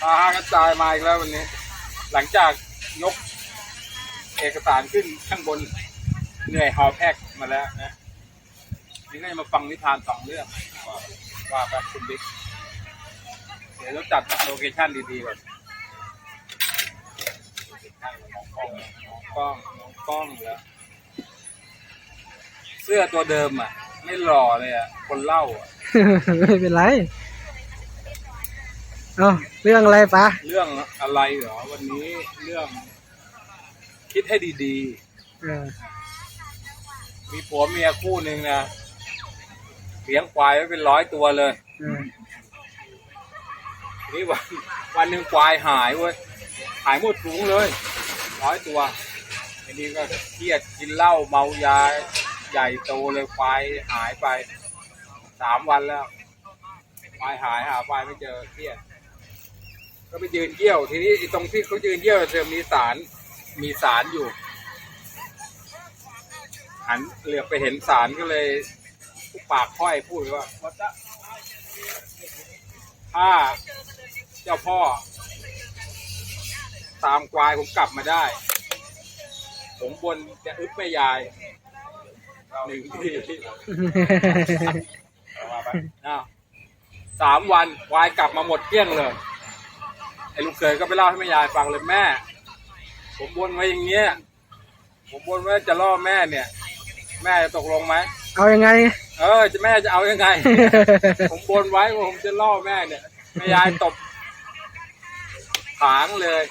พากระจายมาอีกแล้ววันนี้ หลังจากยกเอกสารขึ้นข้างบนเหนื่อยหอบแพกมาแล้วนะนี่ก็จะมาฟังนิทานสองเรื่องว่าว่าแบบคุณบิ๊กเดี๋ยวต้องจัดโลเคชั่นดีๆก่อนน้องกล้องน้องกล้องน้องกล้องแล้วเสื้อตัวเดิมอะ ไม่หล่อเลยอะ คนเล่าอะไม่เป็นไร เอาเรื่องอะไรปะเรื่องอะไรเหรอวันนี้เรื่อง คิดให้ดีเออๆ มีผัวเมียคู่หนึ่งนะเลี้ยงควายไว้เป็นร้อยตัวเลยเออนี่วัน วันหนึ่งควายหายเว้ยหายหมดถุงเลยร้อยตัวอันนี้ก็เครียดกินเหล้าเมายาใหญ่โตเลยควายหายไปสามวันแล้วควายหายหาควายไม่เจอเครียด ก็ไปยืนเยี่ยว ทีนี้ไอ้ตรงที่เขายืนเยี่ยวเจอมีสารมีสารอยู่หันเหลือบไปเห็นสารก็เลยปากค่อยพูดว่าวัดจะถ้าเจ้าพ่อ ตามควายผมกลับมาได้ ผมบนจะอึบแม่ยายหนึ่งทีอ้าวสามวันควายกลับมาหมดเกลี้ยงเลยไอ้ ลูกเขยก็ไปเล่าให้แม่ยายฟังเลยแม่ ผมบนไว้อย่างเงี้ย ผมบนไว้จะล่อแม่เนี่ย แม่จะตกลงไหม เอายังไง เออจะแม่จะเอายังไง ผมบนไว้ว่าผมจะล่อแม่เนี่ยแม่ยายตบผางเลย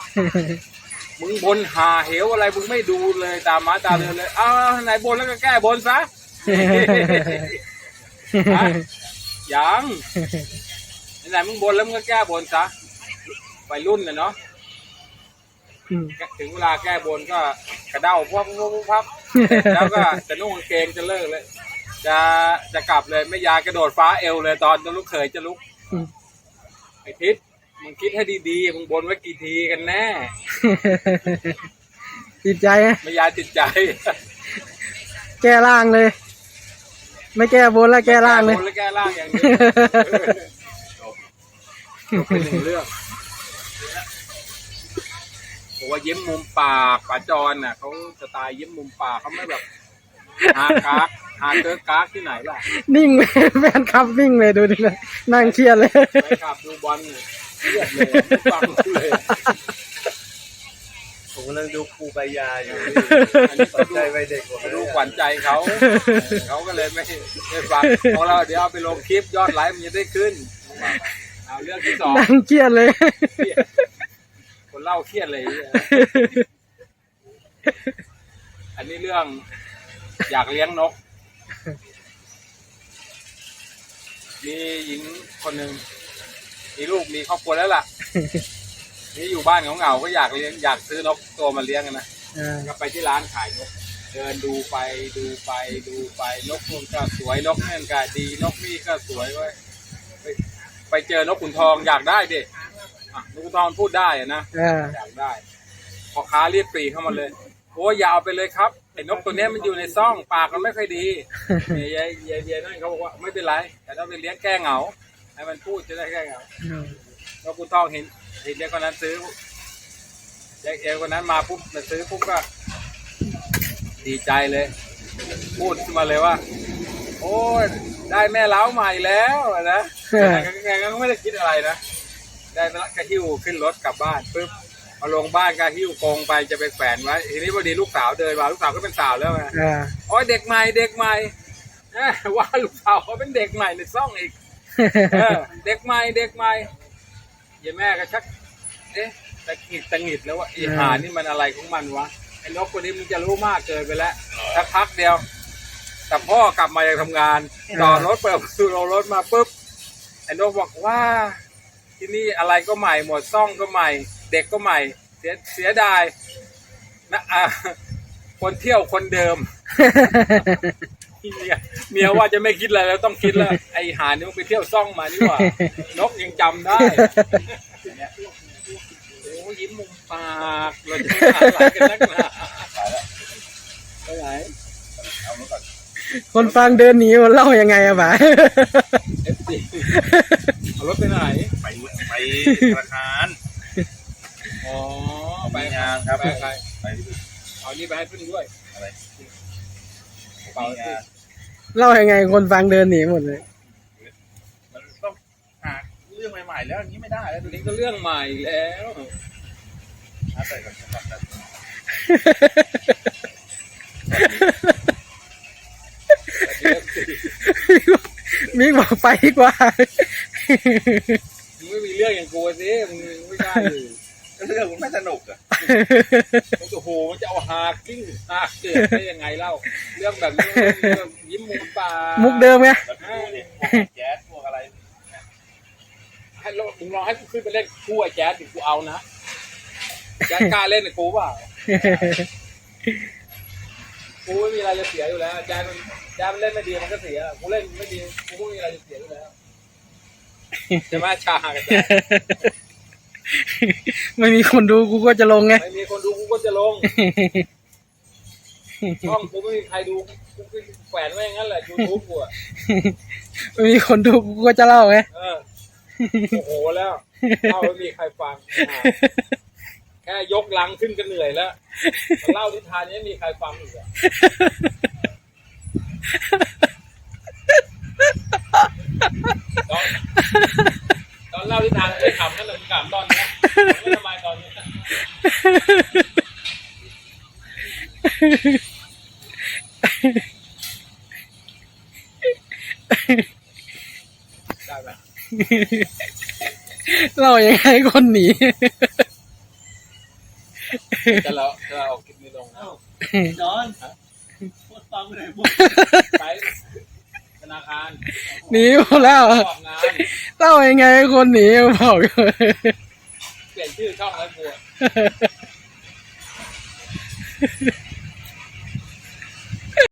มึงบนหาเหวอะไรมึงไม่ดูเลยตามมาตามเดินเลยอ้าวไหนบนแล้วก็แก้บนซะฮะยังไหนมึงบนแล้วมึงก็แก้บนซะ วัยรุ่นน่ะเนาะอืม ถึงเวลาแก้บนก็กระเด้าพวกพวกพวกพับ แล้วก็จะนุ่งกางเกงจะเลิกเลย จะจะกลับเลยไม่ยายกระโดดฟ้าเอวเลยตอนลูกเขยจะลุกอืม ไอ้ทิศมึงคิดให้ดีๆมึงบนไว้กี่ทีกันแน่ติดใจไหมไม่ยายติดใจแก้ร่างเลย ไม่แก้บนแล้วแก้ร่างเลย บนแล้วแก้ล่างอย่างนี้จบเป็นหนึ่งเรื่องบอก ว่ายิ้มมุมปากป่าจรน่ะเขาสไตล์ยิ้มมุมปากเขาไม่แบบหากากหาเจอกากที่ไหนล่ะนิ่งเลยแฟนคลับนิ่งเลยดูดิเลยนั่งเครียดเลยไปขับดูบอลเนี่ยเครียดเลยไม่ฟังเลยผมกำลังดูครูใบยาอยู่อันนี้สเขานดูใจวัยเด็กกว่าเขาดูขวัญใจเขาเขาก็เลยไม่ไม่ฟังของเราเดี๋ยวเอาไปลงคลิปยอดไลค์มันจะได้ขึ้นเอาเรื่องที่สองนั่งเครียดเลยเครียดคนเล่าเครียดเลยเนี่ยอันนี้เรื่องอยากเลี้ยงนก มีหญิงคนหนึ่งมีลูกมีครอบครัวแล้วล่ะ นี่อยู่บ้านเหงาๆก็อยากเลี้ยงอยากซื้อนกตัวมาเลี้ยงกันนะอ่าก็ไปที่ร้านขายนก เดินดูไปดูไปดูไปนกนู่นก็สวยนกนั่นก็ดีนกนี่ก็สวยไว้ยไปไปเจอนกขุนทองอยากได้ดิ อะนกขุนทองพูดได้อะนะอ่าอยากได้พอค้าเรียกปรีเข้ามาเลยโอ้ยอย่าเอาไปเลยครับไอ้นกตัวเนี้ยมันอยู่ในซ่องปากมันไม่ค่อยดีเนี่ยยายยายยายนั่นเขาบอกว่าไม่เป็นไร แต่ต้องไปเลี้ยงแก้เหงาให้มันพูดจะได้แก้เหงาอืมนกขุนทองเห็นเห็นเด็กคนนั้นซื้อเด็กเอวคนนั้นมาปุ๊บมาซื้อปุ๊บก็ ดีใจเลย พูดขึ้นมาเลยว่า โอ้ยได้แม่เล้าใหม่แล้วนะแต่แกก็ไม่ได้คิดอะไรนะ ได้แล้วก็หิ้วขึ้นรถกลับบ้านปุ๊บเอาลงบ้านก็หิ้วกรงไปจะไปแขวนไว้ทีนี้พอดีลูกสาวเดินมาลูกสาวก็เป็นสาวแล้วไงอ่าโอ้ยเด็กใหม่เด็กใหม่เอ้ยว่าลูกสาวเขาเป็นเด็กใหม่ในซ่องอีก เออเด็กใหม่เด็กใหม่ยายแม่ก็ชัก เอ๊ะตะกิดตะหงิดแล้วว่าไอีหานี่มันอะไรของมันวะไอ้นกคนนี้มันจะรู้มากเกินไปแล้วสักพักเดียว แต่พ่อกลับมาจากทำงานจอดรถเปิดประตูลงรถมาปุ๊บไอ้นกบอกว่า ที่นี่อะไรก็ใหม่หมดซ่องก็ใหม่ เด็กก็ใหม่ เสียเสียดายนะอะคนเที่ยวคนเดิมเมียเมียว่าจะไม่คิดอะไรแล้วต้องคิดแล้ว ไอหานี่มันไปเที่ยวซ่องมานี่หว่านกยังจำได้โอ้ยิ้มมุมปากเราจะหาอะไรกันนักหนาไปไหน คนฟังเดินหนีมันเล่ายังไงอะบ่าเอฟซีเอารถไปไหน ไปไปธนาคารอ๋อ ไปไปงานครับไปใครไปที่เอานี่ไปให้พึ่งด้วยอะไรเปล่ามีงานเล่ายังไงคนฟังเดินหนีหมดเลย มันต้องหาเรื่องใหม่ๆแล้วอย่างนี้ไม่ได้แล้วอันนี้ก็เรื่องใหม่แล้วหาใส่ก่อนครับแบบ มิกบอกไปดีกว่า มึงไม่มีเรื่องอย่างกูสิมึงไม่ได้เลยเรื่องมันไม่สนุกอะโอ้โหมันจะเอาหากิ้งหาเกิดได้ยังไงเล่า เรื่องแบบนี้เรื่องยิ้มมุมปาก มุกเดิมไงแล้วดูดิพวกแจ๊สพวกอะไรให้ลองมึงลองให้กูขึ้นไปเล่นคู่ไอ้แจ๊สดิกูเอานะแจ๊สกล้าเล่นกับกูเปล่า กูไม่มีอะไรจะเสียอยู่แล้วแจ๊สมันแจ๊สมันเล่นไม่ดีมันก็เสียกูเล่นไม่ดีกูไม่มีอะไรจะเสียอยู่แล้วใช่ไหมชากับแจ๊สไม่มีคนดูกูก็จะลงไง ไม่มีคนดูกูก็จะลงช่องกูไม่มีใครดูกูก็แขวนไว้อย่างนั้นแหละยูทูบกูอะไม่มีคนดูกูก็จะเล่าไง เออโอ้โหแล้วเล่าไม่มีใครฟังอ่าแค่ยกลังขึ้นก็เหนื่อยแล้วมาเล่านิทานนี้ไม่มีใครฟังอีกอะตอนตอนเล่านิทานไม่ขำนั่นแหละมึงขำตอนเนี้ยไม่ทำไมตอนนี้ได้ไหมเล่ายังไงคนหนี จะเราจะเราเอาคลิปนี้ลงนะจอนพูดฟังไปไหนพูดไปธนาคารหนีหมดแล้วออกงานเล่ายังไงคนหนีบอกเปลี่ยนชื่อช่องแล้วกูอะ